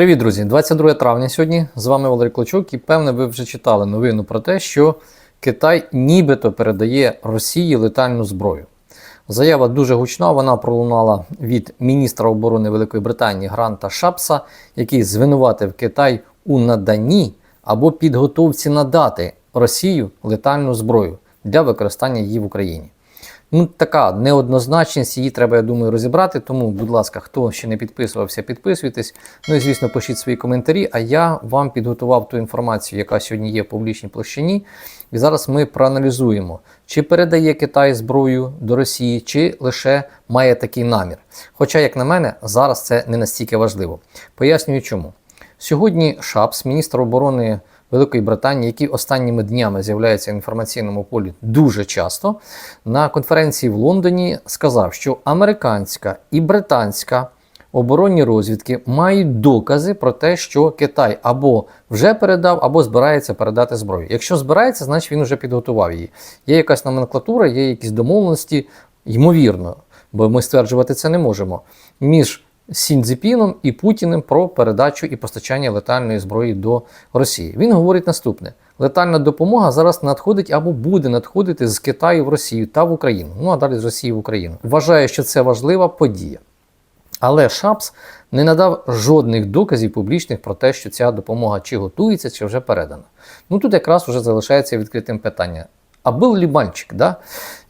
Привіт, друзі! 22 травня сьогодні. З вами Валерій Клочок, і певне, ви вже читали новину про те, що Китай нібито передає Росії летальну зброю. Заява дуже гучна. Вона пролунала від міністра оборони Великої Британії Гранта Шапса, який звинуватив Китай у наданні або підготовці надати Росію летальну зброю для використання її в Україні. Ну, така неоднозначність, її треба, я думаю, розібрати. Тому, будь ласка, хто ще не підписувався, підписуйтесь. Ну і звісно, пишіть свої коментарі. А я вам підготував ту інформацію, яка сьогодні є в публічній площині. І зараз ми проаналізуємо, чи передає Китай зброю до Росії, чи лише має такий намір. Хоча, як на мене, зараз це не настільки важливо. Пояснюю чому. Сьогодні Шапс, міністр оборони Великої Британії, який останніми днями з'являється в інформаційному полі дуже часто, на конференції в Лондоні сказав, що американська і британська оборонні розвідки мають докази про те, що Китай або вже передав, або збирається передати зброю. Якщо збирається, значить він вже підготував її. Є якась номенклатура, є якісь домовленості, ймовірно, бо ми стверджувати це не можемо. Між Сіндзіпіном і Путіним про передачу і постачання летальної зброї до Росії. Він говорить наступне: летальна допомога зараз надходить або буде надходити з Китаю в Росію та в Україну. Ну а далі з Росії в Україну. Вважає, що це важлива подія. Але Шапс не надав жодних доказів публічних про те, що ця допомога чи готується, чи вже передана. Ну тут якраз вже залишається відкритим питання. А був ли мальчик, да?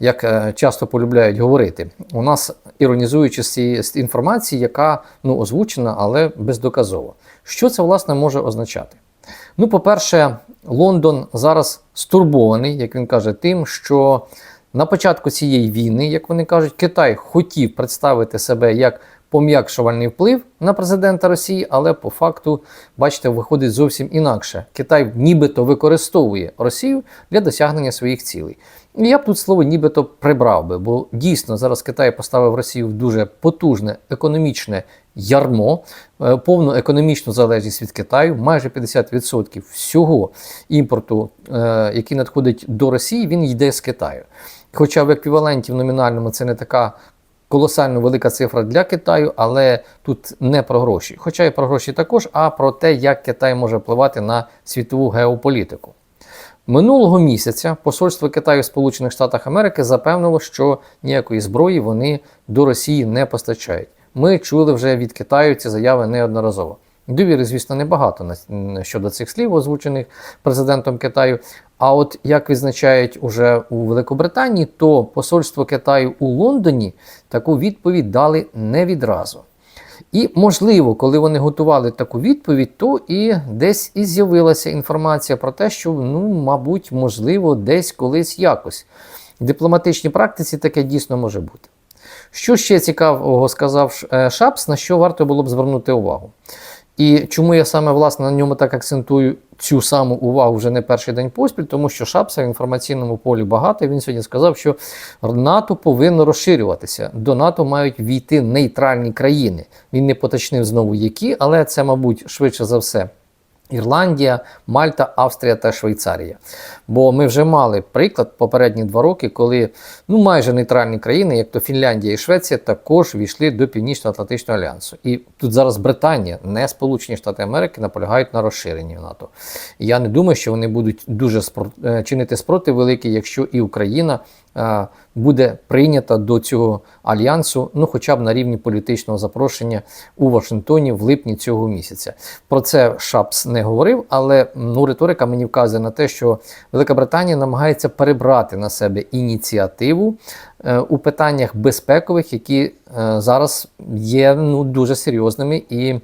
як е, часто полюбляють говорити, у нас іронізуючи з цієї інформації, яка ну, озвучена, але бездоказово. Що це власне може означати? Ну, по-перше, Лондон зараз стурбований, як він каже, тим, що на початку цієї війни, як вони кажуть, Китай хотів представити себе як пом'якшувальний вплив на президента Росії, але по факту, бачите, виходить зовсім інакше. Китай нібито використовує Росію для досягнення своїх цілей. Я б тут слово нібито прибрав би, бо дійсно зараз Китай поставив Росію в дуже потужне економічне ярмо, е, повну економічну залежність від Китаю, майже 50% всього імпорту, е, який надходить до Росії, він йде з Китаю. Хоча в еквіваленті в номінальному це не така колосально велика цифра для Китаю, але тут не про гроші. Хоча і про гроші також, а про те, як Китай може впливати на світову геополітику. Минулого місяця посольство Китаю Сполучених Штатах Америки запевнило, що ніякої зброї вони до Росії не постачають. Ми чули вже від Китаю ці заяви неодноразово. Довіри, звісно, небагато щодо цих слів, озвучених президентом Китаю. А от як визначають уже у Великобританії, то посольство Китаю у Лондоні таку відповідь дали не відразу. І, можливо, коли вони готували таку відповідь, то і десь і з'явилася інформація про те, що, ну, мабуть, можливо, десь колись якось. В дипломатичній практиці таке дійсно може бути. Що ще цікавого сказав е, Шапс, на що варто було б звернути увагу? І чому я саме власне на ньому так акцентую цю саму увагу вже не перший день поспіль, тому що Шапса в інформаційному полі багато. Він сьогодні сказав, що НАТО повинно розширюватися. До НАТО мають війти нейтральні країни. Він не поточнив знову які, але це, мабуть, швидше за все. Ірландія, Мальта, Австрія та Швейцарія. Бо ми вже мали приклад попередні два роки, коли ну майже нейтральні країни, як то Фінляндія і Швеція, також війшли до Північно-Атлантичного альянсу. І тут зараз Британія, не Сполучені Штати Америки, наполягають на розширенні НАТО. І я не думаю, що вони будуть дуже спро... Е, чинити спротив великий, якщо і Україна буде прийнята до цього альянсу, ну хоча б на рівні політичного запрошення у Вашингтоні в липні цього місяця. Про це Шапс не говорив, але ну, риторика мені вказує на те, що Велика Британія намагається перебрати на себе ініціативу е, у питаннях безпекових, які е, зараз є ну, дуже серйозними і.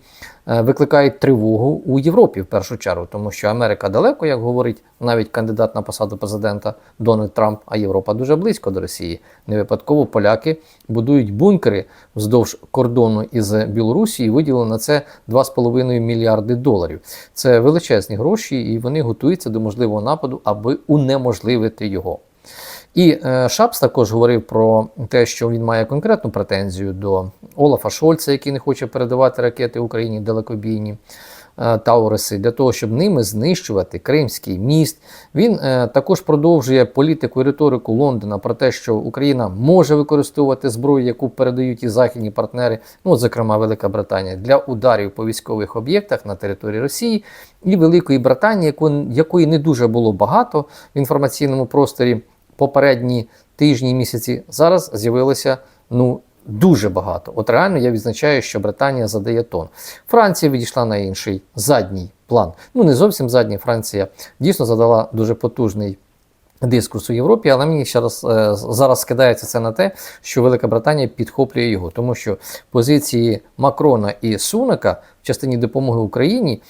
Е, викликають тривогу у Європі в першу чергу, тому що Америка далеко, як говорить навіть кандидат на посаду президента Дональд Трамп, а Європа дуже близько до Росії. Не випадково поляки будують бункери вздовж кордону із Білорусі і виділили на це 2,5 мільярди доларів. Це величезні гроші, і вони готуються до можливого нападу, аби унеможливити його. І е, Шапс також говорив про те, що він має конкретну претензію до Олафа Шольца, який не хоче передавати ракети Україні далекобійні. е, Тауреси для того, щоб ними знищувати Кримський міст. Він е, також продовжує політику і риторику Лондона про те, що Україна може використовувати зброю, яку передають і західні партнери, ну, зокрема Велика Британія, для ударів по військових об'єктах на території Росії і Великої Британії, яко- якої не дуже було багато в інформаційному просторі попередні тижні і місяці. Зараз з'явилося ну дуже багато. От реально я відзначаю, що Британія задає тон. Франція відійшла на інший задній план. Ну не зовсім задній. Франція дійсно задала дуже потужний. Дискурс у Європі, але мені ще раз е, зараз скидається це на те, що Велика Британія підхоплює його, тому що позиції Макрона і Сунака в частині допомоги Україні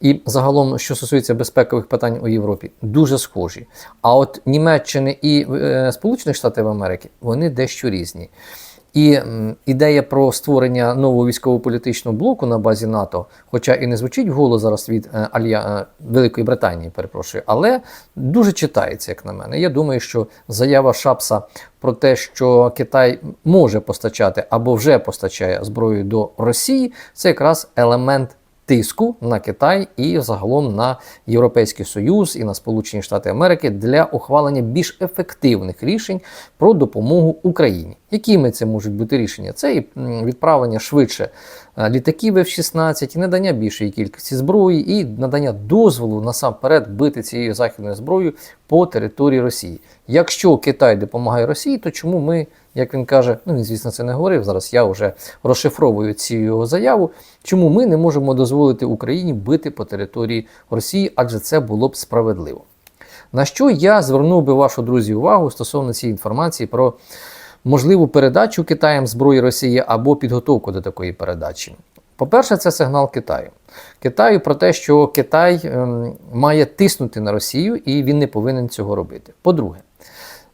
і загалом, що стосується безпекових питань у Європі, дуже схожі. А от Німеччини і е, Сполучених Штатів Америки вони дещо різні. І ідея про створення нового військово-політичного блоку на базі НАТО, хоча і не звучить голос зараз від е, Алья... е, Великої Британії, перепрошую, але дуже читається, як на мене. Я думаю, що заява Шапса про те, що Китай може постачати або вже постачає зброю до Росії, це якраз елемент тиску на Китай і загалом на Європейський Союз і на Сполучені Штати Америки для ухвалення більш ефективних рішень про допомогу Україні. Якими це можуть бути рішення? Це і відправлення швидше літаків F-16, і надання більшої кількості зброї, і надання дозволу насамперед бити цією західною зброєю по території Росії. Якщо Китай допомагає Росії, то чому ми, як він каже, ну він звісно це не говорив. Зараз я вже розшифровую цю його заяву. Чому ми не можемо дозволити Україні бити по території Росії, адже це було б справедливо. На що я звернув би вашу друзі увагу стосовно цієї інформації про можливу передачу Китаєм зброї Росії або підготовку до такої передачі. По-перше, це сигнал Китаю. Китаю про те, що Китай ем, має тиснути на Росію і він не повинен цього робити. По-друге,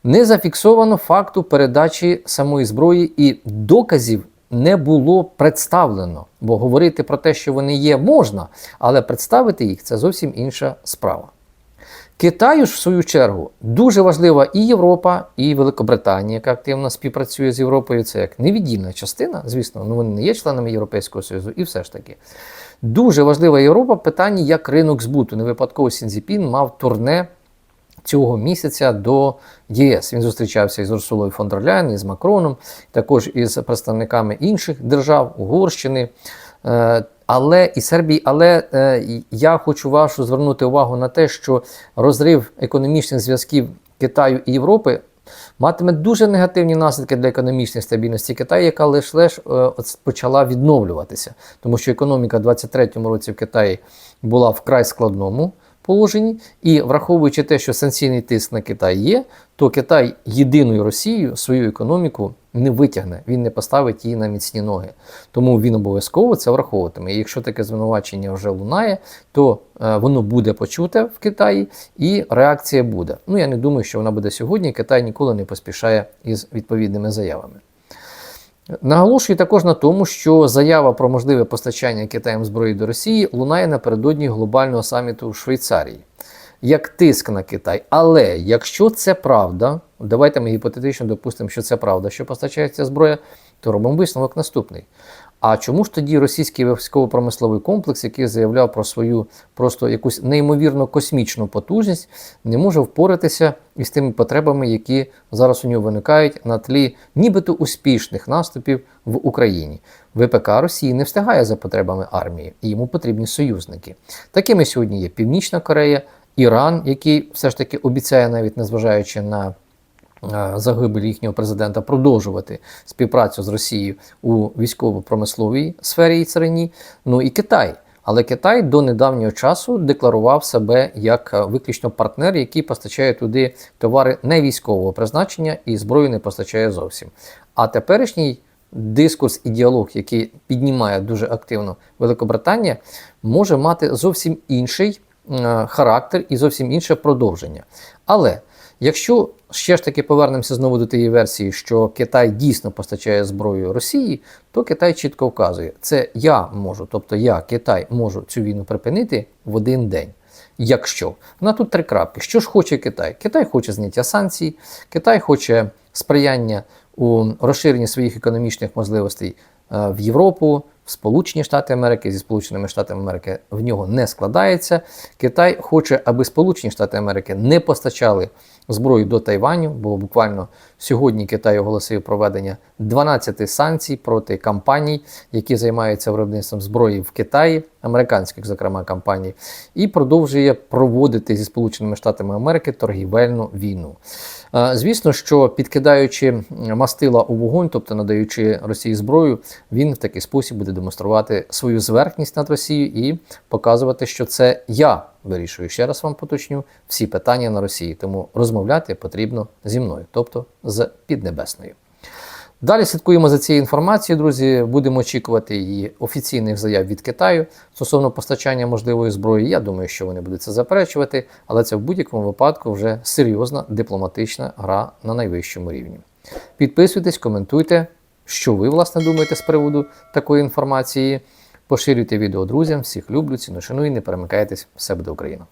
не зафіксовано факту передачі самої зброї і доказів не було представлено. Бо говорити про те, що вони є, можна, але представити їх це зовсім інша справа. Китаю ж, в свою чергу, дуже важлива і Європа, і Великобританія, яка активно співпрацює з Європою. Це як невіддільна частина, звісно, ну вони не є членами Європейського Союзу, і все ж таки. Дуже важлива Європа в питанні як ринок збуту. Не випадково Сінзіпін мав турне цього місяця до ЄС. Він зустрічався із Урсулою фон дер Ляйн, із Макроном, також із представниками інших держав, Угорщини. Але і Сербії, але е, я хочу вашу звернути увагу на те, що розрив економічних зв'язків Китаю і Європи матиме дуже негативні наслідки для економічної стабільності Китаю, яка лише лиш почала відновлюватися, тому що економіка в 2023 році в Китаї була вкрай складному положенні, і враховуючи те, що санкційний тиск на Китай є, то Китай єдиною Росією свою економіку не витягне, він не поставить її на міцні ноги. Тому він обов'язково це враховуватиме. І якщо таке звинувачення вже лунає, то е, воно буде почуте в Китаї і реакція буде. Ну я не думаю, що вона буде сьогодні. Китай ніколи не поспішає із відповідними заявами. Наголошую також на тому, що заява про можливе постачання Китаєм зброї до Росії лунає напередодні глобального саміту в Швейцарії як тиск на Китай. Але якщо це правда, давайте ми гіпотетично допустимо, що це правда, що постачається зброя, то робимо висновок наступний. А чому ж тоді російський військово-промисловий комплекс, який заявляв про свою просто якусь неймовірно космічну потужність, не може впоратися із тими потребами, які зараз у нього виникають на тлі нібито успішних наступів в Україні? ВПК Росії не встигає за потребами армії, і йому потрібні союзники. Такими сьогодні є Північна Корея, Іран, який все ж таки обіцяє, навіть незважаючи на загибель їхнього президента, продовжувати співпрацю з Росією у військово-промисловій сфері і царині. Ну і Китай. Але Китай до недавнього часу декларував себе як е, виключно партнер, який постачає туди товари не військового призначення і зброю не постачає зовсім. А теперішній дискурс і діалог, який піднімає дуже активно Великобританія, може мати зовсім інший е, характер і зовсім інше продовження. Але якщо ще ж таки повернемося знову до тієї версії, що Китай дійсно постачає зброю Росії, то Китай чітко вказує, це я можу, тобто я, Китай, можу цю війну припинити в один день. Якщо на тут три крапки, що ж хоче Китай? Китай хоче зняття санкцій, Китай хоче сприяння у розширенні своїх економічних можливостей е, в Європу, Сполучені Штати Америки зі Сполученими Штатами Америки в нього не складається. Китай хоче, аби Сполучені Штати Америки не постачали зброю до Тайваню, бо буквально сьогодні Китай оголосив проведення 12 санкцій проти компаній, які займаються виробництвом зброї в Китаї, американських, зокрема, компаній, і продовжує проводити зі Сполученими Штатами Америки торгівельну війну. Звісно, що підкидаючи мастила у вогонь, тобто надаючи Росії зброю, він в такий спосіб буде демонструвати свою зверхність над Росією і показувати, що це я вирішую. Ще раз вам поточню всі питання на Росії. Тому розмовляти потрібно зі мною, тобто з Піднебесною. Далі слідкуємо за цією інформацією, друзі. Будемо очікувати її офіційних заяв від Китаю стосовно постачання можливої зброї. Я думаю, що вони будуть це заперечувати, але це в будь-якому випадку вже серйозна дипломатична гра на найвищому рівні. Підписуйтесь, коментуйте, що ви власне думаєте з приводу такої інформації. Поширюйте відео друзям, всіх люблю, ціну шаную, не перемикайтесь, все буде Україна.